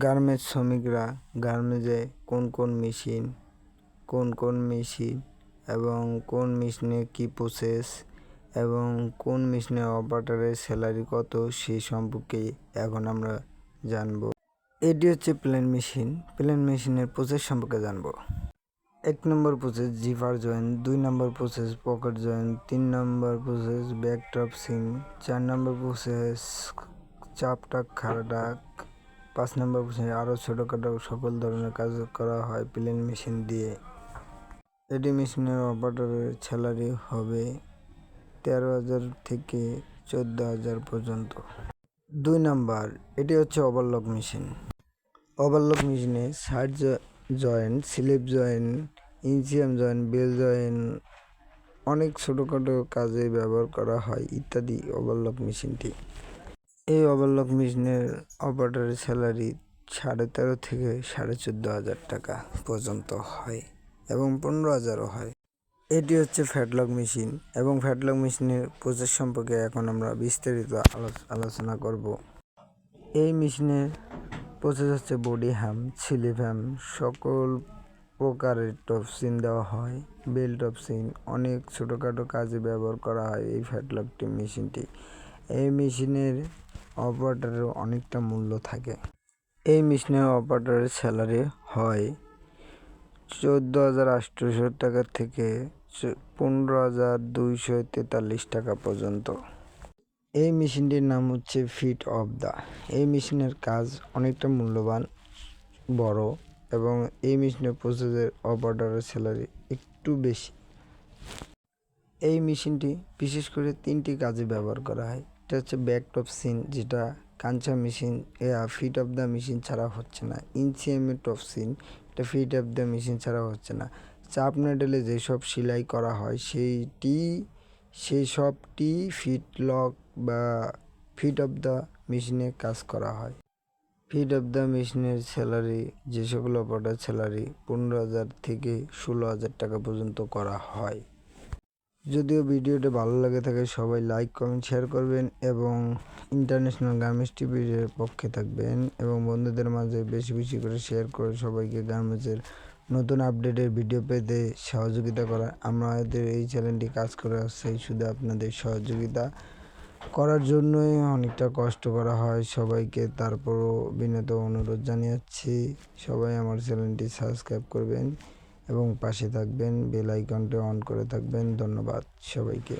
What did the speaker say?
Garments শ্রমিকরা গার্মেন্টসে কোন কোন মেশিন, কোন কোন মেশিন এবং কোন মেশিনে কী প্রসেস এবং কোন মেশিনের অপারেটারের স্যালারি কত সেই সম্পর্কে এখন আমরা জানব। এটি হচ্ছে প্লেন মেশিন প্লেন মেশিনের প্রসেস সম্পর্কে জানব। এক নম্বর প্রসেস জিফার জয়েন দুই নম্বর প্রসেস পকেট জয়েন তিন number process back top seam চার নম্বর প্রসেস চাপটাক, খাড়াটাক পাঁচ নম্বর প্রসেস আরও ছোটোখাটো সকল ধরনের কাজ করা হয় প্লেন মেশিন দিয়ে। এটি মেশিনের অপারেটরের স্যালারি হবে তেরো হাজার থেকে চোদ্দ হাজার পর্যন্ত। দুই নাম্বার, এটি হচ্ছে ওভারলক মেশিন। ওভারলক মেশিনে side joint, slip joint inseam joint, belt joint, অনেক ছোটোখাটো কাজে ব্যবহার করা হয় ইত্যাদি ওভারলক মেশিনটি। এই ওভারলক মেশিনের অপারেটরের স্যালারি সাড়ে তেরো থেকে সাড়ে চোদ্দ হাজার টাকা পর্যন্ত হয় এবং পনেরো হাজারও হয়। এটি হচ্ছে ফ্যাটলক মেশিন এবং ফ্যাটলক মেশিনের প্রসেস সম্পর্কে এখন আমরা বিস্তারিত আলো- আলোচনা করব। এই মেশিনের প্রসেস হচ্ছে বডি হ্যাম স্লিপ হ্যাম সকল প্রকারের টপসিন দেওয়া হয়, বেল টপসিন, অনেক ছোটোখাটো কাজে ব্যবহার করা হয় এই ফ্যাটলকটি মেশিনটি। এই মেশিনের অপারেটরের অনেকটা মূল্য থাকে। এই মেশিনের অপারেটরের স্যালারি হয় চোদ্দ হাজার আটশোশো টাকা থেকে পনেরো হাজার দুইশো তেতাল্লিশ টাকা পর্যন্ত। এই মেশিনটির নাম হচ্ছে ফিট অফ দা। এই মেশিনের কাজ অনেকটা মূল্যবান, বড় এবং এই মেশিনের প্রসেসের অপারেটরের স্যালারি একটু বেশি। এই মেশিনটি বিশেষ করে তিনটি কাজে ব্যবহার করা হয়। এটা হচ্ছে ব্যাক টপ সিন যেটা Kancha machine feed off the machine ছাড়া হচ্ছে না। ইনসিএমএ টপ সিন এটা ফিট অফ দ্য মেশিন ছাড়া হচ্ছে না। চাপ নেডেলে যেসব সেলাই করা হয়, সেইটি সেই সবটি ফিট লক বা ফিট অফ দ্য মেশিনে কাজ করা হয়। ফিট অফ দ্য মেশিনের স্যালারি যে সকল অপারেটার স্যালারি পনেরো হাজার থেকে ষোলো হাজার টাকা পর্যন্ত করা হয়। যদিও ভিডিওটা ভালো লাগে থাকে, সবাই লাইক কমেন্ট শেয়ার করবেন এবং ইন্টারন্যাশনাল গার্মেন্টস টিভির পক্ষে থাকবেন এবং বন্ধুদের মাঝে বেশি বেশি করে শেয়ার করে সবাইকে গার্মেন্টসের নতুন আপডেটের ভিডিও পেতে সহযোগিতা করা। আমাদের এই চ্যানেলটি কাজ করে আসছে শুধু আপনাদের সহযোগিতা করার জন্যই অনেকটা কষ্ট করা হয়। সবাইকে তারপরও বিনত অনুরোধ জানিয়েছি সবাই আমার চ্যানেলটি সাবস্ক্রাইব করবেন। এবং পাশে থাকবেন বেল আইকনটি অন করে থাকবেন। ধন্যবাদ সবাইকে।